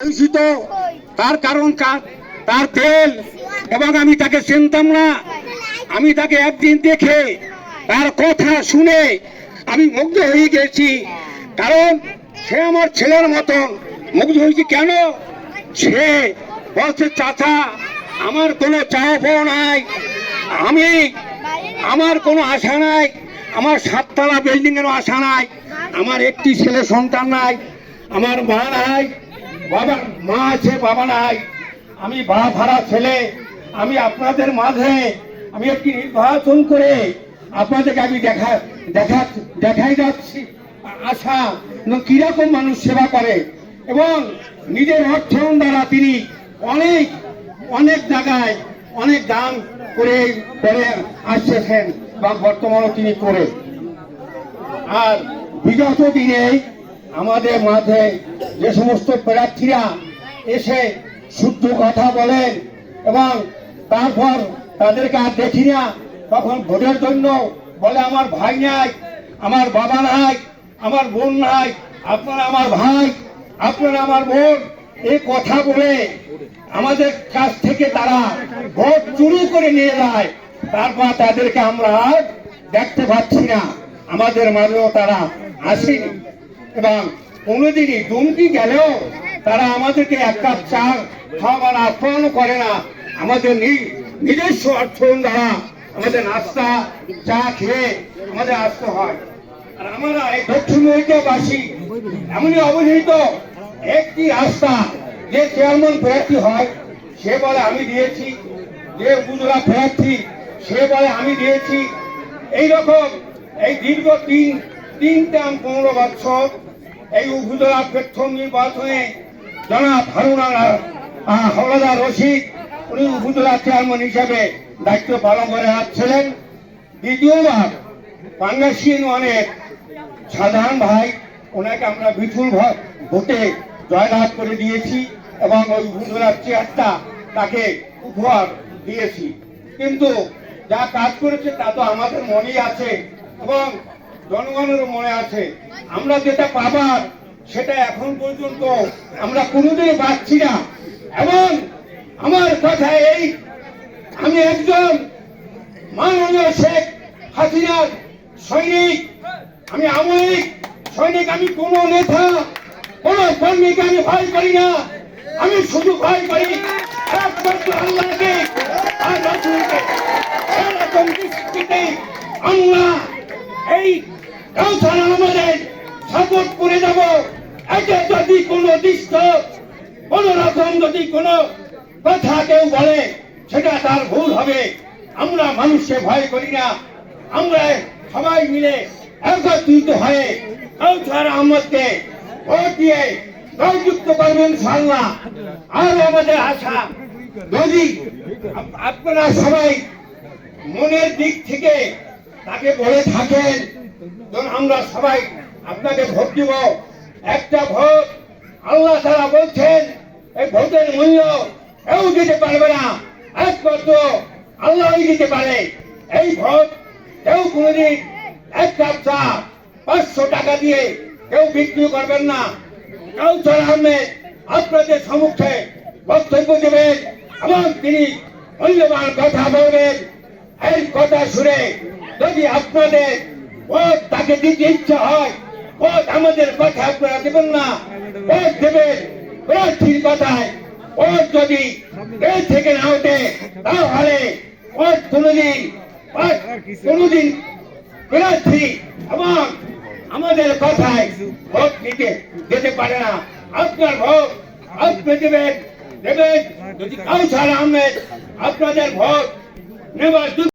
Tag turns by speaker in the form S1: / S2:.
S1: দূষিত তার কারণ তার তেল। এবং আমি তাকে চিনতাম না। আমি তাকে একদিন দেখে তার কথা শুনে আমি মুগ্ধ হয়ে গেছি। কারণ সে আমার ছেলের মতন মুগ্ধ হয়েছি কেন? সে বলছে, চাচা, আমার কোনো চাওয়া নাই। আমি, আমার কোনো আশা নাই। আমার সাততলা বিল্ডিং এরও আশা নাই। আমার একটি ছেলে সন্তান নাই। আমার মা নাই। বাবা, মা আছে, বাবা নাই। আমি বা ভাড়া ছেলে, আমি আপনাদের মাঝে, আমি একটি নির্বাচন করে আপনাদেরকে আমি দেখা দেখা, দেখাই যাচ্ছি। আশা কীরকম মানুষ সেবা করে। এবং নিজের অর্থন দ্বারা তিনি অনেক অনেক জায়গায় অনেক দান করে করে আসছেন বা বর্তমানে তিনি করে। আর বিগত দিনে আমাদের মাঝে যে সমস্ত প্রার্থীরা এসে শুদ্ধ কথা বলেন এবং তারপর তাদেরকে আর দেখি না, তখন ভোটের জন্য বলে, আমার ভাই নাই, আমার বাবা নাই, আমার বোন নাই, আপনারা আমার ভাই, আপনারা আমার বোন। এই কথা বলে আমাদের কাছ থেকে তারা ভোট চুরি করে নিয়ে যায়। তারপর তাদেরকে আমরা দেখতে পাচ্ছি না। আমাদের মাঝেও তারা আসেনি। এবং কোনোদিনই দুমকি গেলেও তারা আমাদেরকে এক কাপ চা খাওয়ার আহ্বান করে না। আমাদের নিজস্ব অর্থন দ্বারা আমাদের নাস্তা, চা খেয়ে আমাদের আসতে হয়। আর আমরা এই দক্ষিণ ঐক্যবাসী এমনই অবহেলিত একটি রাস্তা যে চেয়ারম্যান প্রার্থী হয়, সে বলে আমি দিয়েছি। যে উপজেলা প্রার্থী, সে বলে আমি দিয়েছি। এইরকম এই দীর্ঘ তিন তিন তিনটা পনেরো বছর এই উপজেলা প্রথম নির্বাচনে জনাব হারুন হলদার রশিদ, উনি উপজেলা চেয়ারম্যান হিসেবে দায়িত্ব পালন করে আসছিলেন। দ্বিতীয়বার পাঙ্গাসিন অনেক সাধারণ ভাই, ওনাকে আমরা বিপুল ভোটে জয়লাভ করে দিয়েছি এবং ওই উপজেলার চেয়ারটা তাকে উপহার দিয়েছি। কিন্তু যা কাজ করেছে তা তো আমাদের মনেই আছে এবং জনগণেরও মনে আছে, আমরা যেটা পাবার সেটা এখন পর্যন্ত আমরা কোনোদিনই পাচ্ছি না। এবং আমার কথা এই, আমি একজন মাননীয় শেখ হাসিনার সৈনিক, আমি আমলিক সৈনিক, আমি কোন নেতা, কোন কর্মীকে আমি ভয় করি না। আমি শুধু ভয় করি একমাত্র আল্লাহকে এই কাউসার আমাদের সাপোর্ট করে যাব। এতে যদি কোনো দৃশ্য কোন রকম যদি কোনো কথা কেউ বলে, সেটা তার ভুল হবে। আমরা মানুষকে ভয় করি না। আমরা সবাই মিলে একত্রিত হয়ে কাউসার আহমদকে ভোট দিয়ে জয়যুক্ত করবেন সাল্লাহ আর আমাদের আশা, যদি আপনারা সবাই মনের দিক থেকে তাকে বলে থাকেন আমরা সবাই আপনাকে ভোট দিব। একটা ভোট আল্লাহ তারা বলছেন, এই ভোটের মূল্য কেউ দিতে পারবে না। একমাত্র আল্লাহই দিতে পারে। এই ভোট কেউ কোনোদিন এক কাপ চা পাঁচশো টাকা দিয়ে কেউ বিক্রি করবেন না। কাউসার আহমেদ আপনাদের সম্মুখে বক্তব্য দেবেন এবং তিনি মূল্যবান কথা বলবেন। এই কথা শুনে যদি আপনাদের ভোট তাকে দিতে ইচ্ছা হয় ভোট আমাদের কথা আপনারা দেবেন না ভোট দেবেন প্রার্থীর কথায় ভোট যদি দেশ থেকে না ওঠে, তাহলে ভোট কোনোদিন কোনোদিন প্রার্থী এবং আমাদের কথায় ভোট দিতে যেতে পারে না। আপনার ভোট আপনি দেবেন দেবেন। যদি কাউসার আহমেদ আপনাদের ভোট নেবার